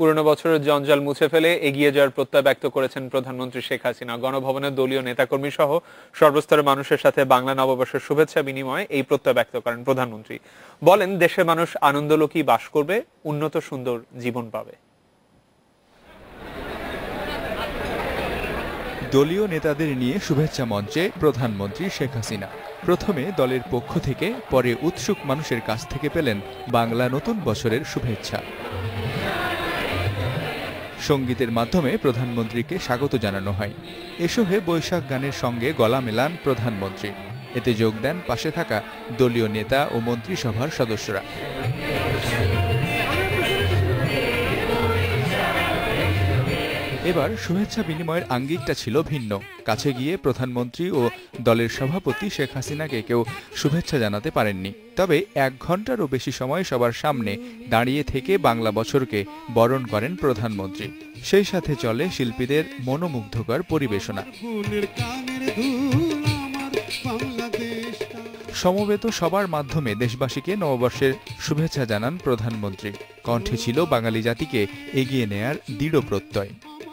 পুরনো বছরের জঞ্জাল মুছে ফেলে এগিয়ে যাওয়ার প্রত্যয় ব্যক্ত করেছেন প্রধানমন্ত্রী শেখ হাসিনা। গণভবনের দলীয় নেতাকর্মী সহ সর্বস্তরের মানুষের সাথে বাংলা নববর্ষের শুভেচ্ছা বিনিময়ে এই প্রত্যয় ব্যক্ত করেন প্রধানমন্ত্রী। বলেন, দেশের মানুষ আনন্দলোকই বাস করবে, উন্নত সুন্দর জীবন পাবে। দলীয় নেতাদের নিয়ে শুভেচ্ছা মঞ্চে প্রধানমন্ত্রী শেখ হাসিনা। প্রথমে দলের পক্ষ থেকে, পরে উৎসুক মানুষের কাছ থেকে পেলেন বাংলা নতুন বছরের শুভেচ্ছা। সঙ্গীতের মাধ্যমে প্রধানমন্ত্রীকে স্বাগত জানানো হয়। এসবে বৈশাখ গানের সঙ্গে গলা মেলান প্রধানমন্ত্রী। এতে যোগ দেন পাশে থাকা দলীয় নেতা ও মন্ত্রিসভার সদস্যরা। এবার শুভেচ্ছা বিনিময়ের আঙ্গিকটা ছিল ভিন্ন। কাছে গিয়ে প্রধানমন্ত্রী ও দলের সভাপতি শেখ হাসিনাকে কেউ শুভেচ্ছা জানাতে পারেননি। তবে এক ঘন্টারও বেশি সময় সবার সামনে দাঁড়িয়ে থেকে বাংলা বছরকে বরণ করেন প্রধানমন্ত্রী। সেই সাথে চলে শিল্পীদের মনোমুগ্ধকর পরিবেশনা। সমবেত সবার মাধ্যমে দেশবাসীকে নববর্ষের শুভেচ্ছা জানান প্রধানমন্ত্রী। কণ্ঠে ছিল বাঙালি জাতিকে এগিয়ে নেয়ার দৃঢ় প্রত্যয়।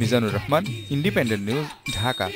Mizanur Rahman independent news Dhaka